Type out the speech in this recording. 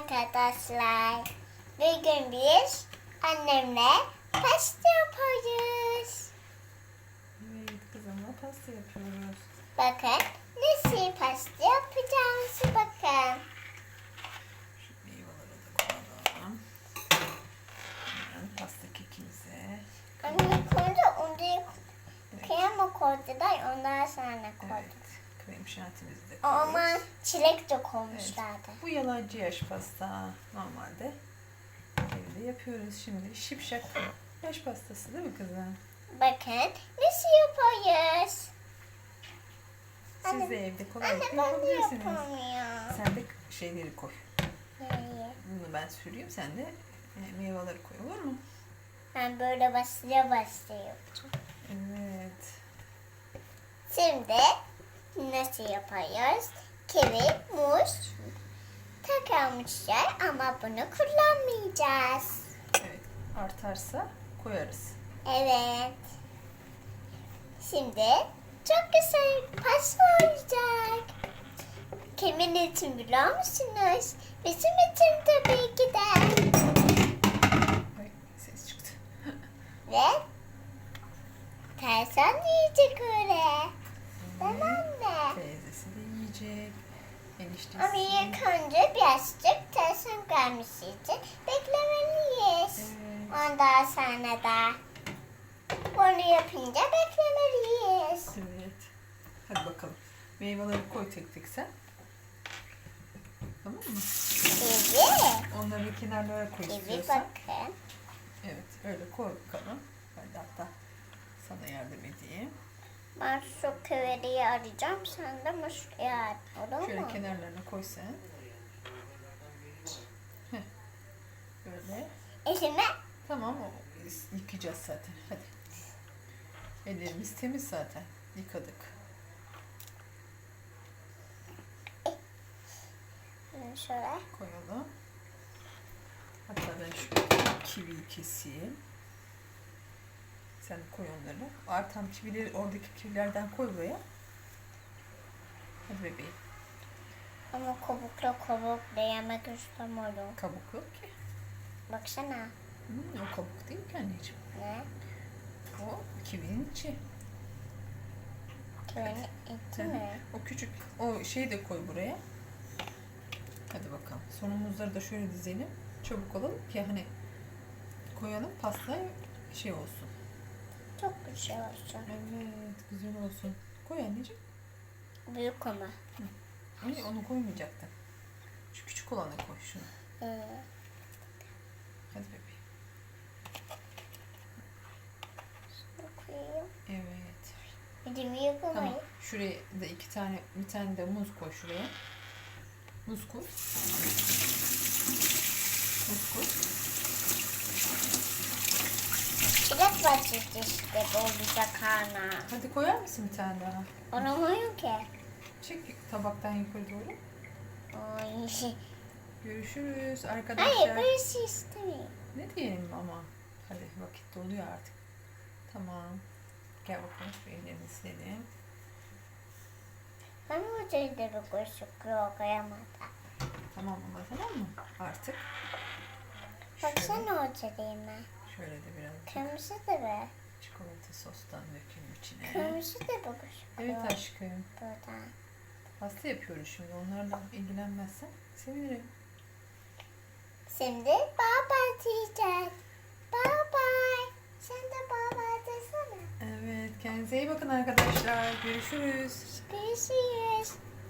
arkadaşlar. Bugün biz annemle pasta yapıyoruz. Evet kızımla pasta yapıyoruz. Bakın nasıl pasta yapacağımızı bakın. Şu meyveleri de koyalım. Hemen pasta kekimize. Anne koydu onu krema koydular ondan sonra koydu. Evet. Krem şantimizi de Ama çilek de koymuşlardı. Bu yalancı yaş pasta. Normalde evde yapıyoruz. Şimdi şipşak yaş pastası değil mi kızım? Bakın nasıl yapıyoruz. Siz Anne- de evde kolaylıkla yapabilirsiniz. Sen de şeyleri koy. Nereye? Bunu ben süreyim. Sen de meyveleri koy olur mu? Ben böyle bastıra bastıra yapacağım. Evet. Şimdi nasıl yapıyoruz? Kivi, muz takılmışlar ama bunu kullanmayacağız. Evet. Artarsa koyarız. Evet. Şimdi çok güzel pasta olacak. Kimin için biliyor musunuz? Bizim için tabii ki de. Ay ses çıktı. Ve tersen yiyecek öyle. Tamam mı? Teyzesi de yiyecek. Eniştesi. Ama ilk önce birazcık tersen gelmesi için beklemeliyiz. Evet. Ondan sonra da bunu yapınca beklemeliyiz. Evet. Hadi bakalım. Meyveleri koy tek tek sen. Tamam mı? Kivi. Onları kenarlara koy Kivi istiyorsan. bakın. Evet öyle koy bakalım. Ben de hatta sana yardım edeyim. Ben şu kıveriyi arayacağım. Sen de muşluya at. Olur Şöyle mu? kenarlarına koy sen. Heh. Böyle. Elime Tamam o yıkayacağız zaten. Hadi. Ellerimiz temiz zaten. Yıkadık. bunu şöyle. Koyalım. Hatta ben şu kiviyi keseyim. Sen koy onları. Artan kivileri oradaki kivilerden koy buraya. Hadi bebeğim. Ama kabukla kabukla yemek istemiyorum. Kabuk yok ki. Baksana. Hmm, o kabuk değil ki anneciğim. Ne? O kivinin içi. Hı hı. mi? O küçük, o şeyi de koy buraya. Hadi bakalım. Son muzları da şöyle dizelim. Çabuk olalım ki hani koyalım pasta şey olsun. Çok güzel olsun. Evet güzel olsun. Koy anneciğim. Büyük ama. Ay, onu koymayacaktın. Şu küçük olanı koy şunu. Ee, Hadi bebeğim. şunu koyayım. Evet. Bir de büyük ama. Tamam. Şuraya da iki tane, bir tane de muz koy şuraya. Muz koy. Muz koy. Bahçesi işte olacak ana. Hadi koyar mısın bir tane daha? Koyun ki. Çek tabaktan yukarı doğru. Ay. Görüşürüz arkadaşlar. Hayır birisi istemiyor. Ne diyelim ama. Hadi vakit doluyor artık. Tamam. Gel bakalım şu ellerini silelim. Ben bu şeyleri koşuk yok koyamadım. Tamam ama tamam mı? Artık. Baksana o çeliğime. Şöyle de biraz Kırmızı da be. çikolata sostan dökelim içine. Kırmızı da koşuk Evet aşkım. buradan. Pasta yapıyoruz şimdi. Onlarla ilgilenmezsen sevinirim. Şimdi baba diyeceğiz. Baba. Sen de baba desene. Evet. Kendinize iyi bakın arkadaşlar. Görüşürüz. Görüşürüz.